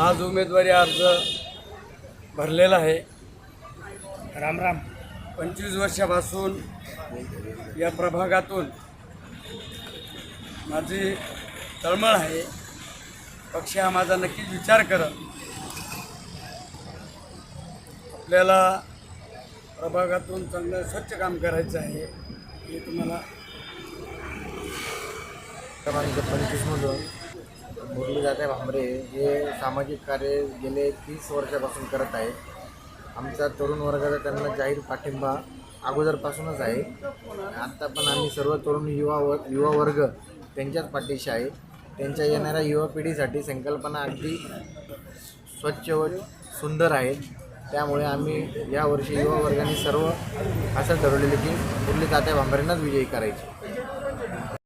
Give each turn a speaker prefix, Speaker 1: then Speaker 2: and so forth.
Speaker 1: आज उमेदवारी अर्ज भरलेला आहे.
Speaker 2: राम राम.
Speaker 1: पंचवीस वर्षापासून या प्रभागातून माझी तळमळ आहे. पक्ष हा माझा नक्कीच विचार करत आपल्याला प्रभागातून चांगलं स्वच्छ काम करायचं आहे हे तुम्हाला
Speaker 3: क्रमांक पंचवीसमधून मुरलीदादा भांबरे. हे सामाजिक कार्य गेले तीस वर्षापासून करत आहेत. आमचा तरुण वर्गाचा त्यांना जाहीर पाठिंबा अगोदरपासूनच आहे. आत्ता पण आम्ही सर्व तरुण युवा व युवा वर्ग त्यांच्याच पाठीशी आहे. त्यांच्या येणाऱ्या युवा पिढीसाठी संकल्पना अगदी स्वच्छ व सुंदर आहेत त्यामुळे आम्ही यावर्षी युवा वर्गाने सर्व असं ठरवलेलं की मुरलीदादा भांबरेंनाच विजयी करायची.